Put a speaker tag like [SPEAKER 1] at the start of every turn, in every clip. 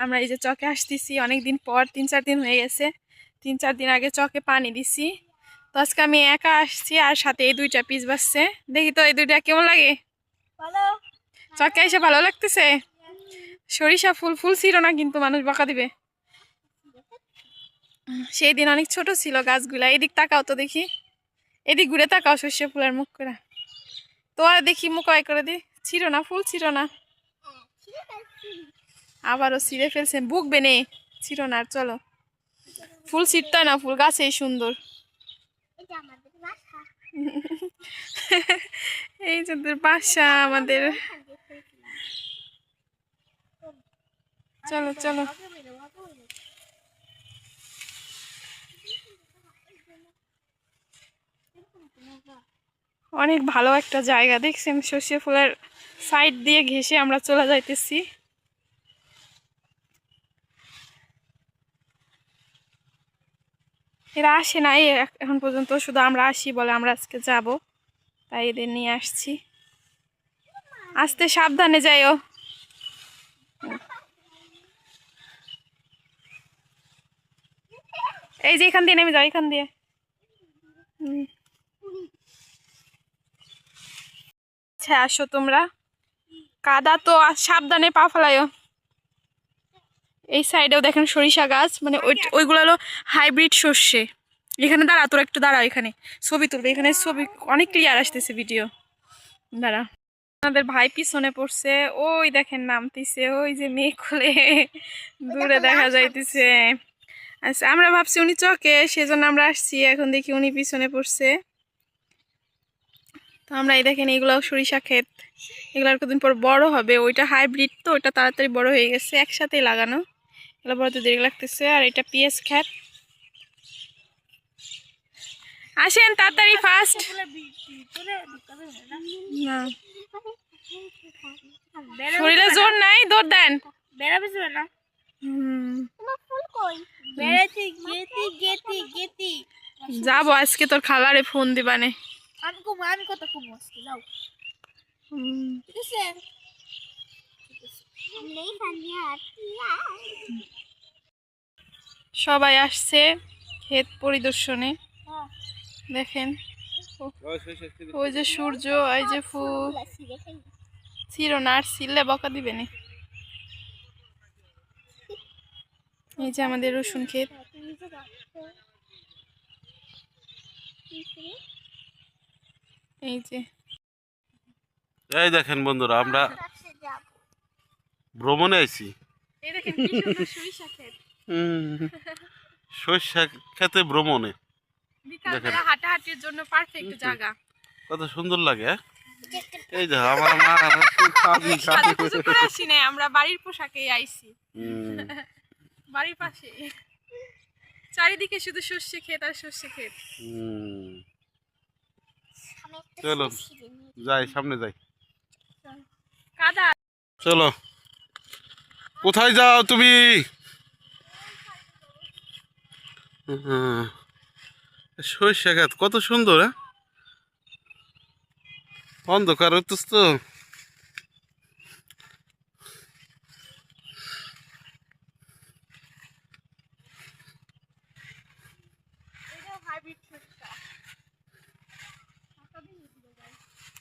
[SPEAKER 1] আমরা এই যে চকে আসতেছি অনেক দিন পর তিন চার দিন হয়ে গেছে তিন চার দিন আগে চকে পানি দিছি। তো আজকে আমি একা আসছি আর সাথে এই দুইটা পিস বাসছে দেখি তো এই দুইটা কেমন লাগে? চকে এসে ভালো লাগতেছে? সরিষা ফুল ফুল ছিল না কিন্তু মানুষ বকা দিবে। সেই দিন অনেক ছোট ছিল গাছগুলা। এদিক তাকাও তো দেখি। এদিক ঘুরে তাকাও সর্ষে ফুলের মুখ করে। তো আর দেখি মুখ করে দি। ছিল না ফুল ছিল না। আবারও ছিঁড়ে ফেলছে বুক বেনে। ছিল না চলো। ফুল ছিটতে না, ফুল গাছেই সুন্দর। এই যে বাসা, আমাদের। চলো চলো। অনেক ভালো একটা জায়গা, দেখছেন? সর্ষে ফুলের সাইড দিয়ে ঘেসে আমরা চলে যাইতেছি। এরা আসে এ- এখন পর্যন্ত শুধু আমরা আসি বলে আমরা আজকে যাব। তাই এদের নিয়ে আসছি। আসতে সাবধানে যাইও। এই যে এখান দিয়ে নেমে যাও, এখান দিয়ে। আচ্ছা আসো তোমরা। কাদা তো সাবধানে পা ফেলাইও। এই সাইডেও দেখেন সরিষা গাছ মানে ওই ওইগুলো হলো হাইব্রিড সর্ষে। এখানে দাঁড়া তোর একটু দাঁড়া এখানে ছবি তুলবে। এখানে ছবি অনেক ক্লিয়ার আসতেছে ভিডিও দাঁড়া। আমাদের ভাই পিছনে পড়ছে ওই দেখেন নামতিছে ওই যে মেয়ে খুলে দূরে দেখা যাইতেছে। আচ্ছা আমরা ভাবছি উনি চকে সেজন্য আমরা আসছি। এখন দেখি উনি পিছনে পড়ছে। তো আমরা এই দেখেন এগুলো সরিষা ক্ষেত। এগুলো আর কদিন পর বড় হবে। ওইটা হাইব্রিড তো ওইটা তাড়াতাড়ি বড় হয়ে গেছে একসাথেই লাগানো। এগুলো বড় তো দেরি লাগতেছে আর এটা পিএস ক্ষেত আসেন তাড়াতাড়ি ফাস্ট। না। শরীরে জোর নাই দৌড় দেন।
[SPEAKER 2] বেড়াবে যাবে না
[SPEAKER 1] যাব আজকে তোর খালারে ফোন দিবানে।
[SPEAKER 2] আমি কত কম আজকে যাও
[SPEAKER 1] হুম,
[SPEAKER 2] ঠিক আছে নেই পানিয়া
[SPEAKER 1] সবাই আসছে ক্ষেত পরিদর্শনে। দেখেন ওই যে সূর্য, এই যে ফুল। ছিল না, আর ছিলে বকা দিবে নি। এই যে আমাদের রসুন ক্ষেত। এই যে।
[SPEAKER 3] এই দেখেন বন্ধুরা, আমরা ভ্রমণে আইছি।
[SPEAKER 1] এই দেখেন কি সুন্দর সরিষা ক্ষেত।
[SPEAKER 3] খেতে ভ্রমণে।
[SPEAKER 1] হাঁটাহাঁটির জন্য পারফেক্ট জায়গা।
[SPEAKER 3] কত সুন্দর লাগে হ্যাঁ? এই দেখো আমার মা
[SPEAKER 1] আসি নাই আমরা বাড়ির পোশাকেই আইছি।
[SPEAKER 3] হুম,
[SPEAKER 1] বাড়ির পাশে। চারিদিকে শুধু সর্ষে ক্ষেত আর সর্ষে ক্ষেত।
[SPEAKER 3] হুম। চলো যাই সামনে যাই।
[SPEAKER 1] কাদা।
[SPEAKER 3] চলো। কোথায় যাও তুমি। সরিষা গাছ, কত সুন্দর হ্যাঁ? অন্ধকার হইতেছ তো।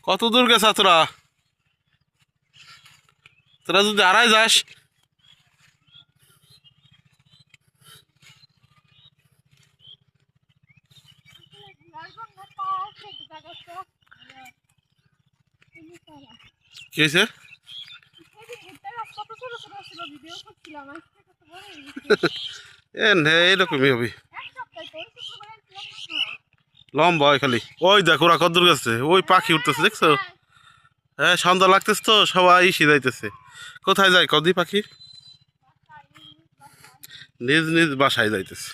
[SPEAKER 3] কত দূর গেছা তোরা? তোরা যদি আড়াই যাস কি হয়েছে এ নে, এইরকমই হবে। লম্বা খালি। ওই দেখো, ওরা কত গেছে। ওই পাখি উঠতেছে, দেখছ? হ্যাঁ সন্ধ্যা লাগতেছে তো, সবাই ইসে যাইতেছে। কোথায় যায় কদি পাখি? নিজ নিজ বাসায় যাইতেছে।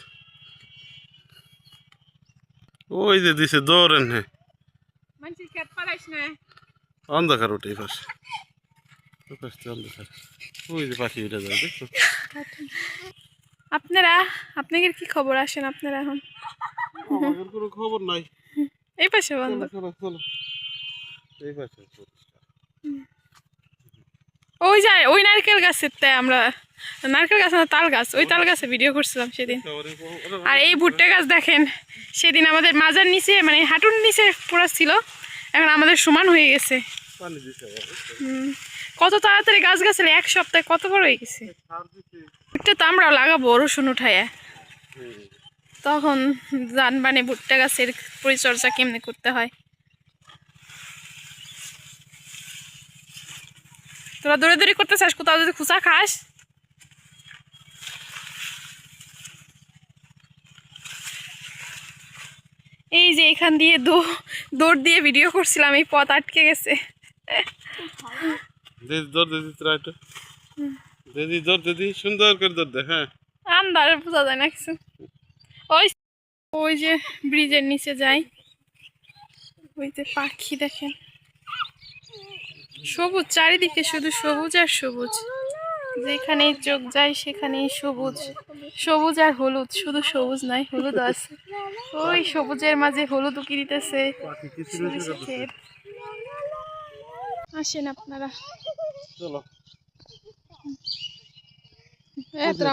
[SPEAKER 3] ওই যে দিছে, দৌড়েন হ্যাঁ
[SPEAKER 1] মানুষের ক্ষেত পারাইস না
[SPEAKER 3] অন্ধকার ওঠে এই পাশে। ওই পাশে তো অন্ধকার। ওই যে পাখি উঠে যায় দেখছ?
[SPEAKER 1] আপনারা আপনাদের কি খবর? আসেন আপনারা এখন।
[SPEAKER 3] আমাদের কোনো খবর নাই।
[SPEAKER 1] এই পাশে বন্ধ
[SPEAKER 3] এই পাশে
[SPEAKER 1] ওই যায় ওই নারকেল গাছের তাই আমরা, নারকেল গাছ না, তাল গাছ, ওই তাল গাছে ভিডিও করছিলাম সেদিন। আর এই ভুট্টা গাছ দেখেন, সেদিন আমাদের মাজার নিচে মানে হাঁটুর নিচে পুরা ছিল, এখন আমাদের সমান হয়ে গেছে। কত তাড়াতাড়ি গাছ গাছালি এক সপ্তাহে কত বড় হয়ে গেছে? ভুট্টা তো আমরাও লাগাবো রসুন উঠায়। তখন জানবানে ভুট্টা গাছের পরিচর্যা কেমনে করতে হয়? তোরা দৌড়ে দৌড়ি করতে চাস কোথাও যদি খুচা খাস? এই যে এখান দিয়ে দৌড় দিয়ে ভিডিও করছিলাম এই পথ আটকে গেছে।
[SPEAKER 3] দিদি দৌড় দিদি তোরা একটু। দিদি দৌড় দিদি সুন্দর করে দৌড় দে হ্যাঁ।
[SPEAKER 1] আন্দার বোঝা যায় না কিছু। ওই ওই যে ব্রিজের নিচে যাই। ওই যে পাখি দেখেন। সবুজ চারিদিকে শুধু সবুজ আর সবুজ। যেখানেই চোখ যায় সেখানেই সবুজ। সবুজ আর হলুদ শুধু সবুজ নাই হলুদ আছে। ওই সবুজের মাঝে হলুদ উকি দিতেছে। আসেন আপনারা।
[SPEAKER 3] চলো।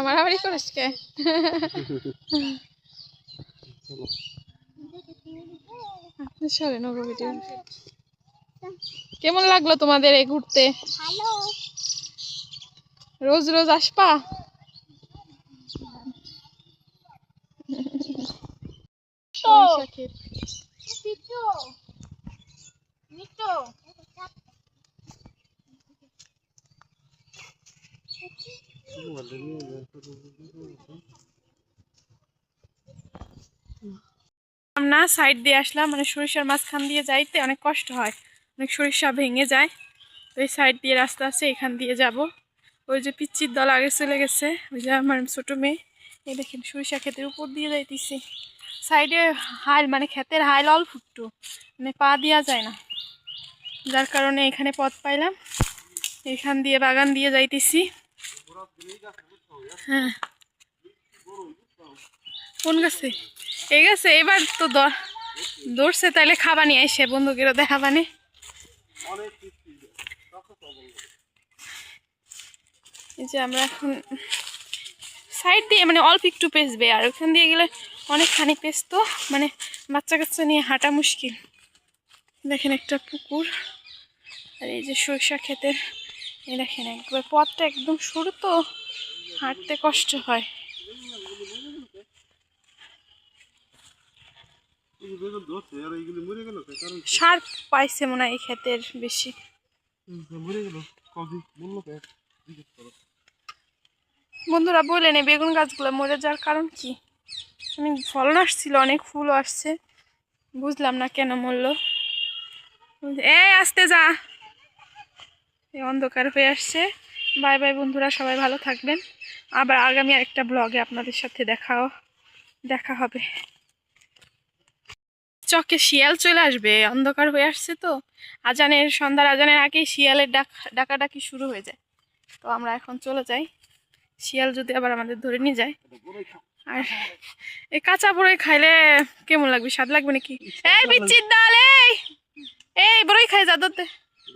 [SPEAKER 1] মারামারি করিস কে আপনি সরেন ওগো ভিডিও কেমন লাগল তোমাদের এই ঘুরতে? রোজ রোজ
[SPEAKER 2] মিঠু
[SPEAKER 1] আমরা সাইড দিয়ে আসলাম মানে সরিষার মাঝখান দিয়ে যাইতে অনেক কষ্ট হয়। অনেক সরিষা ভেঙে যায়। তো এই সাইড দিয়ে রাস্তা আছে, এখান দিয়ে যাব। ওই যে পিচ্চির দল আগে চলে গেছে, ওই যে আমার ছোটো মেয়ে। এই দেখেন, সরিষা ক্ষেতের উপর দিয়ে যাইতেছি। সাইডে হাল মানে ক্ষেতের হাল অল্প একটু মানে পা দেওয়া যায় না। যার কারণে এখানে পথ পাইলাম। এখান দিয়ে বাগান দিয়ে যাইতেছি। হ্যাঁ। কোন গাছে? এই গাছে, এবার তো দ- দৌড়ছে তাইলে খাবা নিয়ে এসে বন্ধুকেরও দেখাবানে এই যে আমরা এখন সাইড দিয়ে মানে অল্প একটু পেসবে আর ওখান দিয়ে গেলে অনেকখানি পেসতো মানে বাচ্চা কাচ্চা নিয়ে হাঁটা মুশকিল। দেখেন একটা পুকুর, আর এই যে সরষা ক্ষেতের, এই দেখেন একবার পথটা একদম সরু তো, হাঁটতে কষ্ট হয়
[SPEAKER 3] বেগুন ধরছে আর এইগুলি মরে গেল কে? কারণ
[SPEAKER 1] সার পাইছে মনে হয় এই ক্ষেতের বেশি। বন্ধুরা বললেন এই বেগুন গাছগুলো মরে যাওয়ার কারণ কি? অনেক ফলন আসছিল, অনেক ফুলও আসছে। বুঝলাম না কেন মরলো। এই, আসতে যা। অন্ধকার হয়ে আসছে। বাই বাই বন্ধুরা, সবাই ভালো থাকবেন। আবার আগামী একটা ব্লগে আপনাদের সাথে দেখাও দেখা হবে। চকে শিয়াল চলে আসবে অন্ধকার হয়ে আসছে তো। আজানের সন্ধ্যার আজানের আগেই শিয়ালের ডাক ডাকাডাকি শুরু হয়ে যায়। তো আমরা এখন চলে যাই। শিয়াল যদি আবার আমাদের ধরে নিয়ে যায়। আর এই কাঁচা বড়ই খাইলে কেমন লাগবে? স্বাদ লাগবে নাকি? এই বিচ্ছির ডাল এই! এই বড়ই খাই যা দতে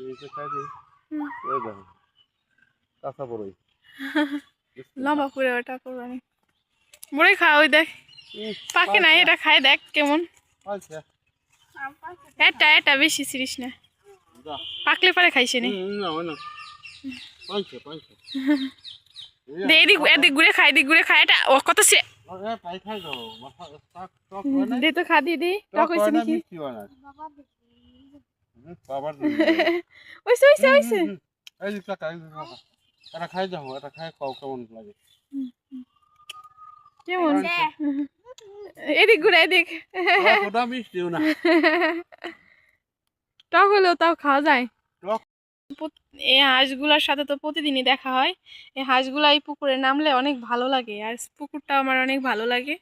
[SPEAKER 3] এইটা খাই দিই
[SPEAKER 1] হুম।
[SPEAKER 3] এই দেখো কাঁচা বড়ই।
[SPEAKER 1] লম্বা করে ওটা করব আমি। বড়ই খা ওই দেখ। পাকে নাই এটা খাই দেখ কেমন। এটা এটা বেশি সিরিস না। পাকলে পরে খাইছে নি। এদিক এদিক ঘুরে খাই এদিক ঘুরে খাই এটা ও কত সে
[SPEAKER 3] আরে পাই খাই দাও। মাথা টক টক না
[SPEAKER 1] দে তো খা দিয়ে দি। টক হয়েছে নাকি?
[SPEAKER 3] মিষ্টি না হুম, বাবার
[SPEAKER 1] ওইসে ওইসে ওইসে।
[SPEAKER 3] হুম, এই যে টাকা এই যে টাকা। এটা খাই যাও এটা খাই কেমন লাগে।
[SPEAKER 1] কেমন? এদিক ঘুরে এদিক।
[SPEAKER 3] ওটা মিষ্টিও না।
[SPEAKER 1] টক হলেও তাও খাওয়া যায়। এই হাঁসগুলার সাথে তো প্রতিদিনই দেখা হয়। এই হাঁসগুলা এই পুকুরে নামলে অনেক ভালো লাগে আর পুকুরটা আমার অনেক ভালো লাগে।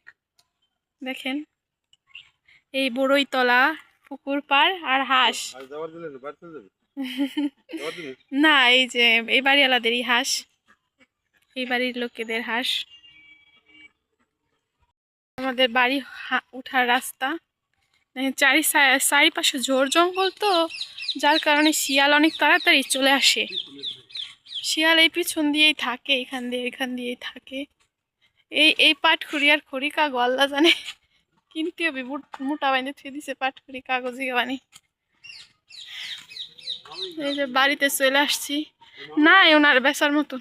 [SPEAKER 1] দেখেন এই বড়ই তলা পুকুর পার আর হাঁস। না এই যে এই বাড়িওয়ালাদেরই হাঁস। এই বাড়ির লোকেদের হাঁস। আমাদের বাড়ি উঠার রাস্তা। মানে চারি চারিপাশে ঝোড় জঙ্গল তো, যার কারণে শিয়াল অনেক তাড়াতাড়ি চলে আসে। শিয়াল এই পিছন দিয়েই থাকে, এখান দিয়ে এখান দিয়েই থাকে। এই এই পাটখুরি আর খড়ি কাগজ আল্লাহ জানে। কিনতে হবে মোটা বাইনে থুয়ে দিছে পাটখুরি কাগজি বানি এই যে বাড়িতে চলে আসছি। না ওনার বেচার মতন।